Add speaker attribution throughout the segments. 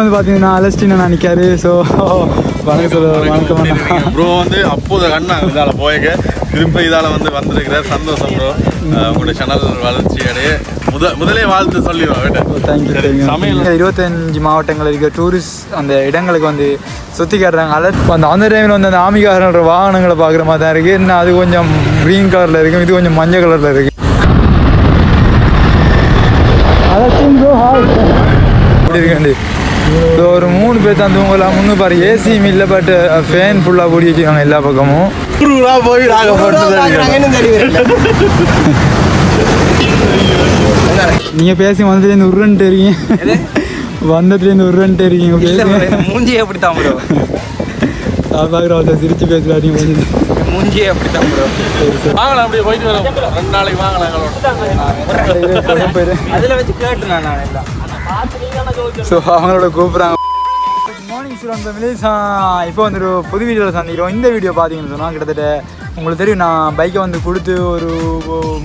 Speaker 1: வந்து பார்த்தீங்கன்னா அலஸ்டின் நான் நிற்காரு ஸோ வணக்கம் சொல்ல வணக்கம்.
Speaker 2: ப்ரோ வந்து அப்போது அண்ணா இதால் போய்க்க. திரும்ப இதால் வந்து வந்திருக்கிறார். சந்தோஷம் ப்ரோ உங்களோட சேனல் வளர்ச்சி அடைய. முத முதலே வாழ்த்து வேட்டை
Speaker 1: தேங்க்யூ தேங்க்யூ
Speaker 2: சமையல்.
Speaker 1: இருபத்தஞ்சு மாவட்டங்கள் இருக்க டூரிஸ்ட் அந்த இடங்களுக்கு வந்து சுற்றி காட்டுறாங்க. அலர்ட் அந்த அந்த டைமில் வந்து அந்த ஆமிகாரன்ற வாகனங்களை பார்க்குற மாதிரி தான் இருக்குது இன்னும் அது கொஞ்சம் க்ரீன் கலரில் இருக்கும் இது கொஞ்சம் மஞ்சள் கலரில் இருக்குது அப்படி இருக்கு இது ஒரு மூணு பேர் தான் தூங்கலாம். முன்னு பாரு ஏசியும் இல்லை பட் ஃபேன் ஃபுல்லாக பூடி வச்சுருக்காங்க எல்லா பக்கமும்.
Speaker 2: ஊருக்குலாம் போய் நாங்கள்
Speaker 1: பேசி வந்ததுலேருந்து உருன்ட்டு இருக்கீங்க வந்ததுலேருந்து உருன்ட்டு இருக்கீங்க பேசி
Speaker 3: மூஞ்சி அப்படித்தான் ப்ரோ
Speaker 1: பார்க்குறோம் சிரிச்சு பேசுகிறாரு நீங்கள் கொஞ்சம்
Speaker 3: மூஞ்சி அப்படித்தான் ப்ரோ
Speaker 2: வாங்கலாம் அப்படியே போயிட்டு வரோம். ரெண்டு நாளைக்கு வாங்கலாம் எங்களோட.
Speaker 3: அதில் வச்சு கேட்டு நான் நான் எல்லாம்.
Speaker 1: ஸோ அவங்களோட கூப்பிட்றாங்க. குட் மார்னிங் ஸ்டூடெண்ட் ஃபேமிலிஸ் இப்போ வந்து ஒரு புது வீடியோவில் சந்திக்கிறோம். இந்த வீடியோ பார்த்தீங்கன்னு சொன்னால் கிட்டத்தட்ட உங்களுக்கு தெரியும் நான் பைக்கை வந்து கொடுத்து ஒரு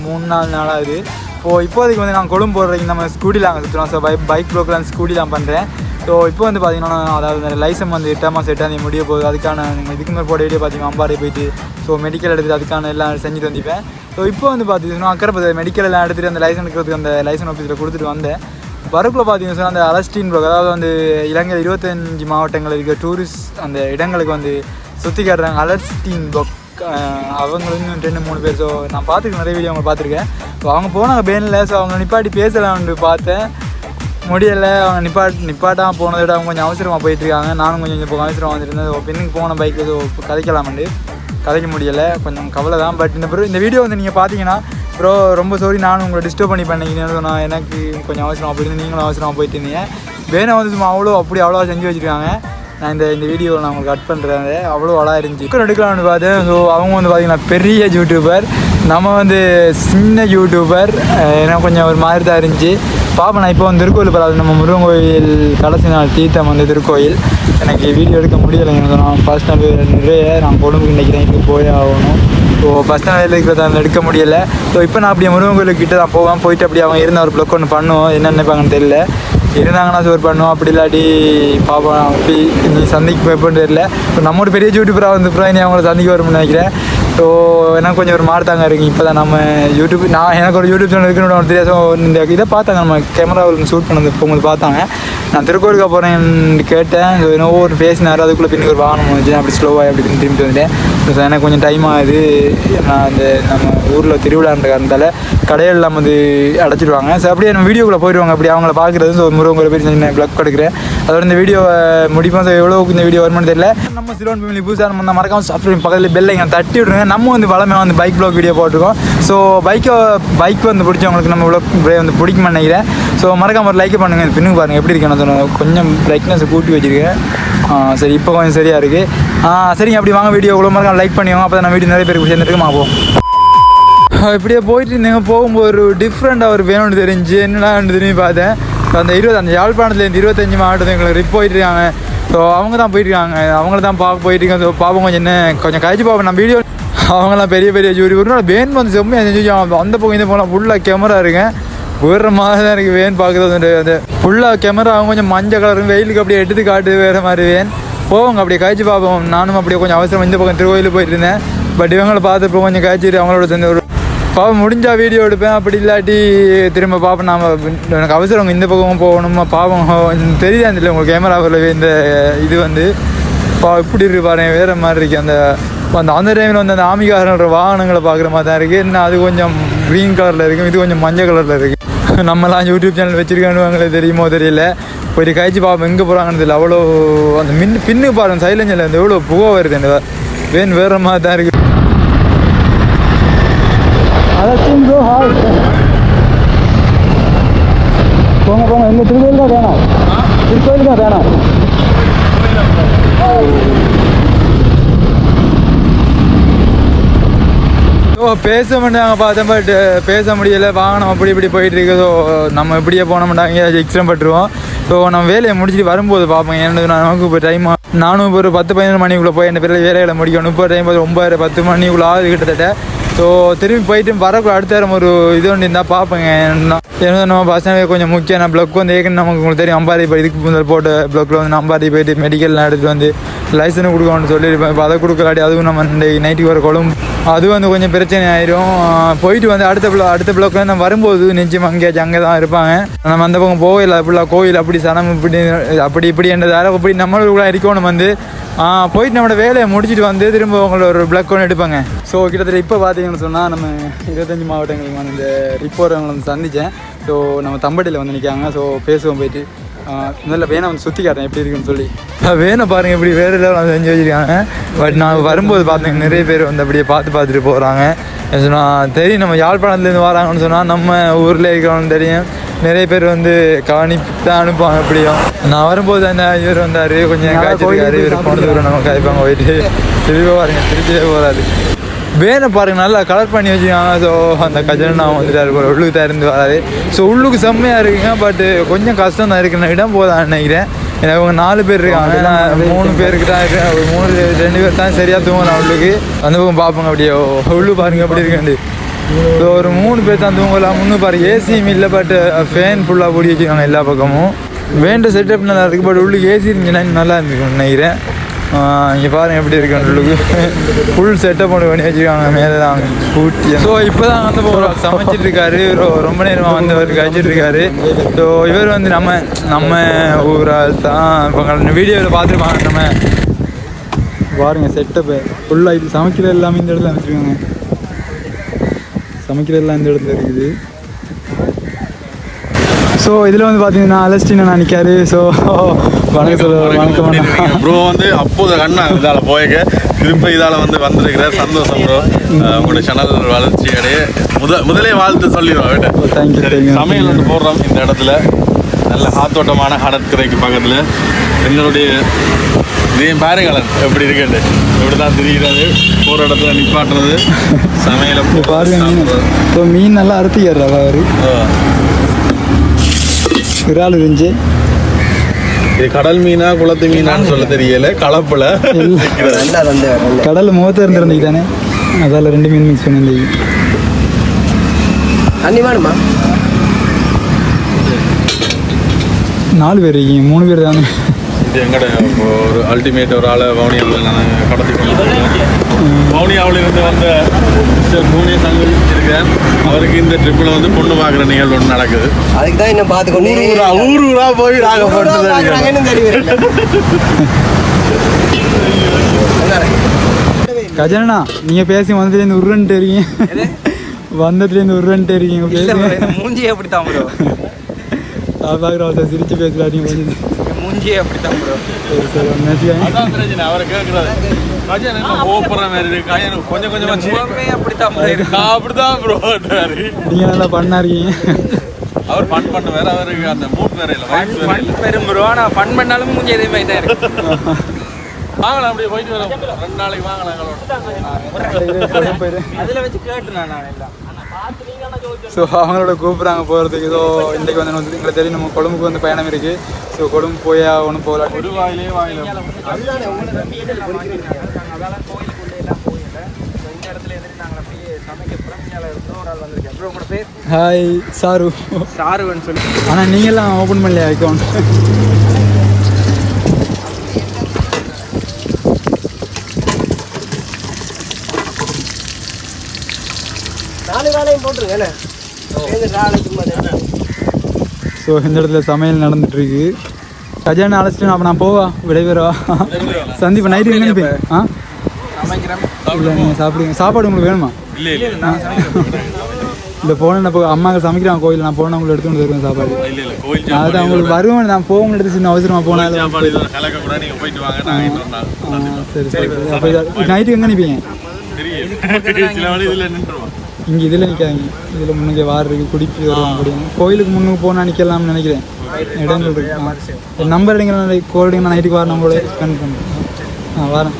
Speaker 1: மூணு நாலு நாள் ஆகுது இப்போ இப்போதைக்கு வந்து நான் கொழும்பு போடுறதுக்கு நம்ம ஸ்கூட்டியில் அங்கே சுற்றுறோம் ஸோ பைக் பைக் ப்ரோக்ராம் ஸ்கூட்டிலாம் பண்ணுறேன் ஸோ இப்போ வந்து பார்த்தீங்கன்னா அதாவது லைசன் வந்து எட்டாம் மாதம் எட்டாம் தேதி முடிய போகுது. அதுக்கான நீங்கள் இதுக்கு மேலே போட வீடியோ பார்த்தீங்கன்னா அம்பாறை போயிட்டு ஸோ மெடிக்கல் எடுத்துட்டு அதுக்கான எல்லாம் செஞ்சுட்டு வந்திப்பேன் ஸோ இப்போ வந்து பார்த்தீங்கன்னா அக்கறை மெடிக்கல் எல்லாம் எடுத்துகிட்டு அந்த லைசன் எடுக்கிறதுக்கு அந்த லைசன் ஆஃபீஸில் கொடுத்துட்டு வந்தேன். வரக்குள்ள பார்த்தீங்கன்னா சொன்னா அந்த அலஸ்டின் ப்ரோக் அதாவது வந்து இலங்கை இருபத்தஞ்சி மாவட்டங்கள் இருக்க டூரிஸ்ட் அந்த இடங்களுக்கு வந்து சுற்றி காட்டுறாங்க. அலஸ்டின் ப்ளோக் அவங்களும் ரெண்டு மூணு பேர். ஸோ நான் பார்த்துருக்கேன் நிறைய வீடியோ அவங்க பார்த்துருக்கேன். ஸோ அவங்க போனாங்க பேனில் ஸோ அவங்க நிப்பாட்டி பேசலாம்னு பார்த்தேன். முடியலை. அவங்க நிப்பாட் நிப்பாட்டாக போனதை விட அவங்க கொஞ்சம் அவசரமாக போயிட்டுருக்காங்க. நானும் கொஞ்சம் இப்போ அவசரமாக வந்துருந்தேன் ஸோ பெண்ணுக்கு போன பைக் ஸோ கதைக்கலாமண்டு. கதைக்க முடியலை. கொஞ்சம் கவலை தான் பட் இந்த இந்த வீடியோ வந்து நீங்கள் பார்த்தீங்கன்னா ப்ரோ ரொம்ப சாரி நானும் உங்களை டிஸ்டர்ப் பண்ணி பண்ணிக்கிறேன் நான் எனக்கு கொஞ்சம் அவசரம் அப்படி இருந்து நீங்களும் அவசரமாக போயிட்டு இருந்தீங்க. வேணும் வந்து சும்மா அவ்வளோ அப்படி அவ்வளோ செஞ்சு வச்சுருக்காங்க. நான் இந்த இந்த வீடியோ நான் உங்களுக்கு கட் பண்ணுறேன் அவ்வளோ அழகாக இருந்துச்சு. இப்போ எடுக்கலாம்னு பார்த்தேன். ஸோ அவங்க வந்து பார்த்தீங்கன்னா பெரிய யூடியூபர் நம்ம வந்து சின்ன யூடியூபர் ஏன்னா கொஞ்சம் ஒரு மாதிரி தான் இருந்துச்சு. பாப்பா நான் இப்போ வந்து திருக்கோயில் பரவாயில்ல நம்ம முருகன் கோயில் கடைசி நாள் தீர்த்தம் வந்து திருக்கோயில். எனக்கு வீடியோ எடுக்க முடியலை எனக்கு நான் ஃபர்ஸ்ட் நாள் நிறைய நான் கொழும்புக்கு நினைக்கிறேன் இங்கே போய் ஆகணும். ஸோ பஸ் நாள் இருக்கிறத அந்த எடுக்க முடியலை. ஸோ இப்போ நான் அப்படியே முருகன் கோயிலுக்கு கிட்ட தான் போவேன். போயிட்டு அப்படியே அவங்க இருந்தால் ஒரு ப்ளக் ஒன்று பண்ணுவோம். என்ன நினைப்பாங்கன்னு தெரியல. இருந்தாங்கன்னா சோர் பண்ணுவோம். அப்படி இல்லாட்டி பார்ப்போம் அப்படி நீ சந்திக்கு போய்ப்போன்னு தெரியல. ஸோ ஒரு பெரிய யூடியூபராக வந்து அப்புறம் நீ அவங்கள சந்திக்க வரும்னு நினைக்கிறேன். ஸோ எனக்கு கொஞ்சம் ஒரு மாறுத்தாங்க இருக்கு. இப்போ தான் நம்ம யூடியூப் நான் எனக்கு ஒரு யூடியூப் சேனல் இருக்குன்னு தெரியாது. இந்த இதை பார்த்தாங்க. நம்ம கேமராவில் ஷூட் பண்ணது போகும்போது பார்த்தாங்க. நான் திருக்கோயிலுக்கு போகிறேன் கேட்டேன். என்னவோ ஒரு பேசினார் அதுக்குள்ளே பின்னுக்கு ஒரு வாகனம் வந்துச்சு. அப்படி ஸ்லோவாக அப்படின்னு பின் திரும்பி வந்துட்டேன். ஸோ எனக்கு கொஞ்சம் டைம் ஆகுது. நான் அந்த நம்ம ஊரில் திருவிழான்ற காரணத்தால் கடையெல்லாம் வந்து அடைச்சிடுவாங்க ஸோ அப்படியே நம்ம வீடியோக்குள்ளே போயிடுவாங்க. அப்படி அவங்கள பார்க்குறது. ஸோ முருகங்களை போய் சின்ன ப்ளக் கொடுக்குறேன் அதோட இந்த வீடியோவை முடிப்போம். ஸோ எவ்வளோக்கு இந்த வீடியோ வருமானு தெரியல. நம்ம சிலோன் ஃபேமிலி புதுசாக நம்ம மறக்காம சப்ஸ்கிரைப் பக்கத்தில் பெல்லை இங்கே தட்டி விட்ருங்க நம்ம வந்து வளமே வந்து பைக் ப்ளாக் வீடியோ போட்டிருக்கோம். ஸோ பைக்கை பைக் வந்து பிடிச்சவங்களுக்கு நம்ம இவ்வளோ வந்து பிடிக்கும் நினைக்கிறேன். ஸோ மறக்காம ஒரு லைக் பண்ணுங்கள் பின்னுக்கு பாருங்கள் எப்படி இருக்கேன் நான் கொஞ்சம் பிரைட்னஸ் கூட்டி வச்சிருக்கேன். சரி இப்போ கொஞ்சம் சரியாக இருக்குது சரிங்க அப்படி வாங்க வீடியோ இவ்வளோ மறக்காம லைக் பண்ணிவாங்க அப்போ நம்ம வீடியோ நிறைய பேருக்கு சேர்ந்துருக்கு மாப்போம் இப்படியே போயிட்டு இருந்தீங்க. போகும்போது ஒரு டிஃப்ரெண்ட்டாக ஒரு வேணும்னு தெரிஞ்சு என்னடான்னு திரும்பி பார்த்தேன். அந்த இருபது அந்த யாழ்ப்பாணத்துலேருந்து இருபத்தஞ்சி மாவட்டத்தில் எங்களுக்கு ரிப் போயிட்டுருக்காங்க. ஸோ அவங்க தான் போயிட்டுருக்காங்க. அவங்கள தான் பார்க்க போயிட்டு ஸோ பாப்போம் கொஞ்சம் என்ன கொஞ்சம் கழிச்சு பார்ப்போம் நான் வீடியோ அவங்களாம் பெரிய பெரிய ஜூரி ஒரு நாள் வேன் வந்து செம்மையாக செஞ்சு அந்த பக்கம் இந்த பக்கம் ஃபுல்லாக கேமரா இருக்கேன் வேறு மாதிரி தான் இருக்குது வேன் பார்க்குறது வந்து அந்த ஃபுல்லாக கேமரா அவங்க கொஞ்சம் மஞ்சள் கலரும் வெயிலுக்கு அப்படியே எடுத்து காட்டு வேறு மாதிரி வேன். போவோங்க அப்படியே காய்ச்சி பார்ப்போம் நானும் அப்படியே கொஞ்சம் அவசரம் இந்த பக்கம் திருக்கோயிலுக்கு போயிட்டு இருந்தேன். பட் இவங்களை பார்த்துட்டு கொஞ்சம் கழிச்சிட்டு அவங்களோட சேர்ந்து ஒரு பாவம் முடிஞ்சா வீடியோ எடுப்பேன். அப்படி இல்லாட்டி திரும்ப பார்ப்போம் நாம எனக்கு அவசரம். இந்த பக்கமும் போகணுமா? பாவம். தெரியுதா? இல்லை உங்களுக்கு கேமராவில் இந்த இது வந்து. பா இப்படி இருக்கு பாருங்க. வேறு மாதிரி இருக்குது அந்த அந்த அந்த டைமில் வந்து அந்த ஆமிகாரன்ற வாகனங்களை பார்க்குற மாதிரி தான் இருக்குது இன்னும் அது கொஞ்சம் க்ரீன் கலரில் இருக்கும் இது கொஞ்சம் மஞ்சள் கலரில் இருக்குது நம்மலாம் யூடியூப் சேனல் வச்சுருக்கானுவாங்களே தெரியுமோ தெரியல. போயிட்டு கழிச்சு பார்ப்போம் எங்கே போகிறாங்கன்னு தெரியல. அவ்வளோ அந்த மின் பின்னு பாருங்க. சைலஞ்சில் அந்த எவ்வளோ புகை வருது. வேன் வேறு மாதிரி தான் இருக்குது அதான் ப்ரோ ஹாய் போங்க போங்க. எங்க திருக்கோயில் தான் வேணாம். திருக்கோயில் தான் வேணாம். ஓ பேச மாட்டாங்க பார்த்தேன் பட் பேச முடியல. வாகனம் அப்படி இப்படி போயிட்டு இருக்கு. ஸோ நம்ம இப்படியே போன மாட்டாங்க எக்ஸ்ட்ரம் பட்டுருவோம். ஸோ நம்ம வேலையை முடிச்சுட்டு வரும்போது பார்ப்போம். ஏன்னா நமக்கு இப்போ டைம் நானும் இப்போ ஒரு பத்து பதினொன்று மணிக்குள்ளே போய் என்ன பேரில் வேலைகளை முடிக்கணும். இப்போ டைம் ஒம்பது பத்து மணிக்குள்ளே ஆகுது கிட்டத்தட்ட. ஸோ திரும்பி போயிட்டு வரக்குள்ள அடுத்த வாரம் ஒரு இது ஒன்று இருந்தால் பார்ப்பேங்க. ஏன்னா நம்ம பசங்க கொஞ்சம் முக்கியம். நான் ப்ளக் வந்து ஏற்கனவே நமக்கு உங்களுக்கு தெரியும். அம்பாரி போய் இதுக்கு முதல் போட்ட ப்ளக்கில் வந்து அம்பாரி போயிட்டு மெடிக்கல்லாம் எடுத்துகிட்டு வந்து லைசன்ஸ் கொடுக்கணும்னு சொல்லியிருப்பேன். இப்போ அதை கொடுக்கலாட்டி அதுவும் நம்ம இந்த நைட்டுக்கு வர கொழும்பு. அது வந்து கொஞ்சம் பிரச்சனை ஆயிரும். போயிட்டு வந்து அடுத்த பிளா அடுத்த பிளாக் நம்ம வரும்போது நிச்சயம் அங்கேயாச்சும் அங்கே தான் இருப்பாங்க. நம்ம அந்த பக்கம் போகல அப்படிலாம் கோயில் அப்படி சனம் இப்படி அப்படி இப்படி என்றதால அப்படி நம்மளுக்குள்ள இருக்கணும் வந்து. போயிட்டு நம்மளோட வேலையை முடிச்சுட்டு வந்து திரும்ப உங்களோட ஒரு பிளக் ஒன்று எடுப்பாங்க. ஸோ கிட்டத்தட்ட இப்போ பார்த்தீங்கன்னா சொன்னால் நம்ம இருபத்தஞ்சி மாவட்டங்களுக்கு வந்து இந்த ரிப்போர்ட்டை வந்து சந்தித்தேன் ஸோ நம்ம தம்படியில் வந்து நிற்காங்க ஸோ பேசுவோம் போயிட்டு. முதல்ல வேணை வந்து சுற்றி காட்டுறேன் எப்படி இருக்குன்னு சொல்லி. வேணை பாருங்க இப்படி வேறு லெவலில் செஞ்சு வச்சுருக்காங்க. பட் நான் வரும்போது பார்த்தேன் நிறைய பேர் வந்து அப்படியே பார்த்து பார்த்துட்டு போகிறாங்க சொன்னால் தெரியும் நம்ம யாழ்ப்பாணத்துலேருந்து வராங்கன்னு சொன்னால் நம்ம ஊரில் இருக்கிறவங்க தெரியும். நிறைய பேர் வந்து கவனிப்பு தான் அனுப்புவாங்க எப்படியும் நான் வரும்போது அந்த இவர் வந்தார் கொஞ்சம் காய்ச்சிருக்காரு இவர் போனது நம்ம காய்ப்பாங்க போயிட்டு. திருப்பி பாருங்க திருப்பியே போகிறாரு வேனை பாருங்க நல்லா கலர் பண்ணி வச்சுருக்காங்க ஸோ அந்த கஜனா வந்துட்டாரு போல. உள்ளுக்கு தான் இருந்து வராது ஸோ உள்ளுக்கு செம்மையாக இருக்குங்க பட் கொஞ்சம் கஷ்டம் தான் இருக்கு நான் இடம் போதான்னு நினைக்கிறேன். ஏன்னா இவங்க நாலு பேர் இருக்காங்க. மூணு பேருக்கு தான் இருக்கேன். ஒரு மூணு ரெண்டு பேர் தான் சரியாக தூங்கலாம் உள்ளுக்கு. அந்த பக்கம் பார்ப்போங்க அப்படியே. உள்ளு பாருங்க அப்படி இருக்கு ஸோ ஒரு மூணு பேர் தான் தூங்கலாம். முன்னு பாரு ஏசியும் இல்லை பட் ஃபேன் ஃபுல்லாக போடி வச்சுருக்காங்க எல்லா பக்கமும். வேண்ட செட்டப் நல்லா இருக்குது பட் உள்ளுக்கு ஏசி இருந்துச்சுன்னா நல்லா இருந்துக்கும் நினைக்கிறேன். இங்கே பாருங்க எப்படி இருக்குன்னு ஃபுல் செட்டப் பண்ணி பண்ணி வச்சுருக்காங்க மேலே தான் ஸ்கூட்டி ஸோ இப்போ தான் வந்து போகிறோம் சமைச்சிட்டு இருக்காரு ரொம்ப நேரமாக வந்தவர் கழிச்சிட்டு இருக்காரு ஸோ இவர் வந்து நம்ம நம்ம ஊரால் தான். இப்போ வீடியோவில் பார்த்துருப்பாங்க நம்ம பாருங்க செட்டப்பு ஃபுல்லாக இது சமைக்கிற எல்லாமே இந்த இடத்துல வச்சுருக்காங்க. சமைக்கிறதெல்லாம் இந்த இடத்துல இருக்குது. ஸோ இதில் வந்து பார்த்தீங்கன்னா அலஸ்டினா நான் நிற்காரு ஸோ வணக்கம் அண்ணா.
Speaker 2: ப்ரோ வந்து அப்போது கண்ணா இதால போயக்க. திரும்ப இதால வந்து வந்திருக்கிற சந்தோஷம் ப்ரோ உங்களோட சேனல் வளர்ச்சி அடைய. முத முதலே வாழ்த்து சொல்லிடுவோம். சமையல் ஒன்று போடுறோம் இந்த இடத்துல. நல்ல காத்தோட்டமான கடற்கரைக்கு பக்கத்தில். எங்களுடைய இதையும் பாருங்களேன் எப்படி இருக்குன்னு இப்படி தான் திரிகிறது போகிற இடத்துல நிப்பாட்டுறது. சமையலை
Speaker 1: பாருங்க மீன் நல்லா அறுத்திக்கிறார் அவர்? இறால் இருந்துச்சு
Speaker 2: இது கடல் மீனா குளத்து மீனான்னு சொல்ல தெரியல. கலப்புல.
Speaker 1: கடலில் முகத்தை இருந்திருந்தீங்க தானே அதால் ரெண்டு மீன் மிக்ஸ் பண்ணியிருந்தீங்க.
Speaker 4: தண்ணி வேணுமா?
Speaker 2: நாலு
Speaker 1: பேர் இருக்கீங்க மூணு பேர் தானே?
Speaker 2: இது எங்கட ஒரு அல்டிமேட் ஒரு ஆளை வவுனியாவில் நான் கடத்தி கொண்டு வந்திருக்கேன். வவுனியாவில் இருந்து வந்த மிஸ்டர் பூனே சங்கல் இருக்கிறேன் அவருக்கு இந்த ட்ரிப்பில் வந்து பொண்ணு பார்க்குற நிகழ்வு ஒன்று நடக்குது.
Speaker 4: அதுக்கு தான் இன்னும் பார்த்து கொண்டு
Speaker 2: ஊர் ஊரா ஊர் ஊரா போய் நாங்கள் போட்டு தான்.
Speaker 1: கஜனா நீங்கள் பேசி வந்ததுலேருந்து உருன்ட்டு இருக்கீங்க. வந்ததுலேருந்து உருன்ட்டு இருக்கீங்க
Speaker 3: இல்ல bro,
Speaker 1: பேசி.
Speaker 3: இந்த மூஞ்சியே அப்படித்தான் ப்ரோ.
Speaker 1: பார்க்குற ஒருத்தர் சிரிச்சு பேசுகிறாங்க கொஞ்சம்
Speaker 3: மூஞ்சியே அப்படித்தான் ப்ரோ
Speaker 2: அதான் பிரச்சனை அவரை கேட்குறாரு கஜன் என்ன மாதிரி இருக்கு. கொஞ்சம் கொஞ்சமா
Speaker 3: முகமே அப்படித்தான் ப்ரோ இருக்கு
Speaker 2: அப்படிதான் ப்ரோ
Speaker 1: நீங்கள் நல்லா பண்ணா இருக்கீங்க.
Speaker 2: அவர் ஃபன் பண்ண வேற அவருக்கு அந்த மூட் வேற இல்லை
Speaker 3: ஃபன் ஃபன்
Speaker 2: இல்லை.
Speaker 3: பெரும் ப்ரோ ஃபன் பண்ணாலும் மூஞ்சி இதே மாதிரி தான் இருக்கு.
Speaker 2: வாங்கலாம் அப்படியே போயிட்டு வரோம். ரெண்டு நாளைக்கு வாங்கலாம் எங்களோட.
Speaker 3: அதில் வச்சு கேட்டு நான் நான் எல்லாம்.
Speaker 1: ஸோ அவங்களோட கூப்பிட்றாங்க போகிறதுக்கு ஸோ இன்றைக்கு வந்து வந்து எங்களுக்கு தெரியும் நம்ம கொழும்புக்கு வந்து பயணம் இருக்குது ஸோ கொழும்பு போயா ஒன்றும் போகலாம்
Speaker 2: ஒரு வாயிலே வாயில.
Speaker 1: Hi sir.
Speaker 3: சாருவன் சொல்லி.
Speaker 1: ஆனால் நீங்களாம் ஓப்பன் பண்ணலையா அக்கௌண்ட்
Speaker 4: நாலு வேலையும் போட்டுருங்க என்ன சேர்ந்து நாளைக்கு சும்மா தான்.
Speaker 1: ஸோ இந்த இடத்துல சமையல் நடந்துட்டு இருக்கு கஜான அழைச்சிட்டு அப்போ நான் போவா? விடைபெறவா? சந்தீப் நைட்டு எங்கே ஆ? இல்லை நீங்கள் சாப்பிடுங்க. சாப்பாடு உங்களுக்கு வேணுமா?
Speaker 2: இல்ல இல்ல.
Speaker 1: இல்லை போனேன் இப்போ அம்மாங்க சமைக்கிறாங்க கோயில் நான் போனேன் உங்களுக்கு எடுத்து கொண்டு வருவேன் சாப்பாடு.
Speaker 2: இல்ல இல்ல. கோயில்
Speaker 1: அதுதான்
Speaker 2: சாப்பாடு
Speaker 1: உங்களுக்கு வருவேன் நான் போக எடுத்து சின்ன அவசரமாக
Speaker 2: கோயில்
Speaker 1: போனாலும். சரி சரி நைட்டு எங்கே நிற்பீங்க இங்கே இதில் நிற்காதீங்க இதில் முன்னுக்கு வார் இருக்குது குடிப்பு வரும் அப்படின்னு. கோயிலுக்கு முன்னுக்கு போனால் நிற்கலாம்னு நினைக்கிறேன். இடங்கள் இருக்கு. நம்பர் எடுங்க கோல்டுங்க நான் நைட்டுக்கு வரணும் உங்களோட ஸ்பெண்ட் பண்ணுறேன் ஆ வரேன்.